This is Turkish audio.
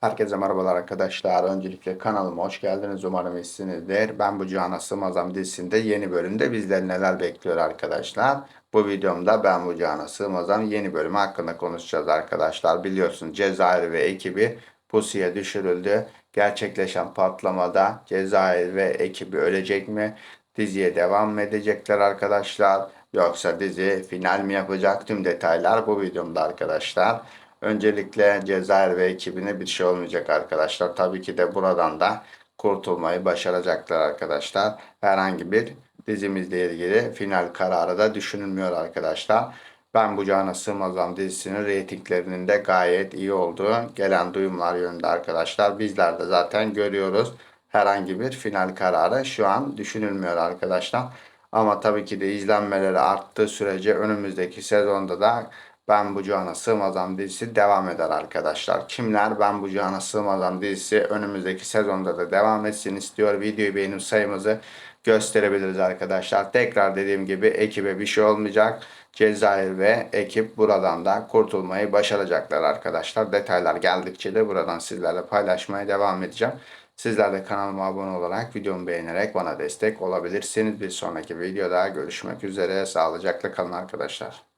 Herkese merhabalar arkadaşlar. Öncelikle kanalıma hoş geldiniz. Umarım iyisinizdir. Ben bu Cihana Sığmazam dizisinde yeni bölümde bizleri neler bekliyor arkadaşlar. Bu videomda Ben bu Cihana Sığmazam yeni bölümü hakkında konuşacağız arkadaşlar. Biliyorsunuz Cezayir ve ekibi pusuya düşürüldü. Gerçekleşen patlamada Cezayir ve ekibi ölecek mi? Diziye devam mı edecekler arkadaşlar? Yoksa dizi final mi yapacak? Tüm detaylar bu videomda arkadaşlar. Öncelikle Cezayir ve ekibine bir şey olmayacak arkadaşlar. Tabii ki de buradan da kurtulmayı başaracaklar arkadaşlar. Herhangi bir dizimizle ilgili final kararı da düşünülmüyor arkadaşlar. Ben bu Cana Sığmazam dizisinin reytinglerinin de gayet iyi olduğu gelen duyumlar yönünde arkadaşlar. Bizler de zaten görüyoruz. Herhangi bir final kararı şu an düşünülmüyor arkadaşlar. Ama tabii ki de izlenmeleri arttığı sürece önümüzdeki sezonda da ben bu Cihana Sığmazam dizisi devam eder arkadaşlar. Kimler Ben bu Cihana Sığmazam dizisi önümüzdeki sezonda da devam etsin istiyor. Videoyu beğenip sayımızı gösterebiliriz arkadaşlar. Tekrar dediğim gibi ekibe bir şey olmayacak. Cezayir ve ekip buradan da kurtulmayı başaracaklar arkadaşlar. Detaylar geldikçe de buradan sizlerle paylaşmaya devam edeceğim. Sizler de kanalıma abone olarak videomu beğenerek bana destek olabilirsiniz. Bir sonraki videoda görüşmek üzere. Sağlıcakla kalın arkadaşlar.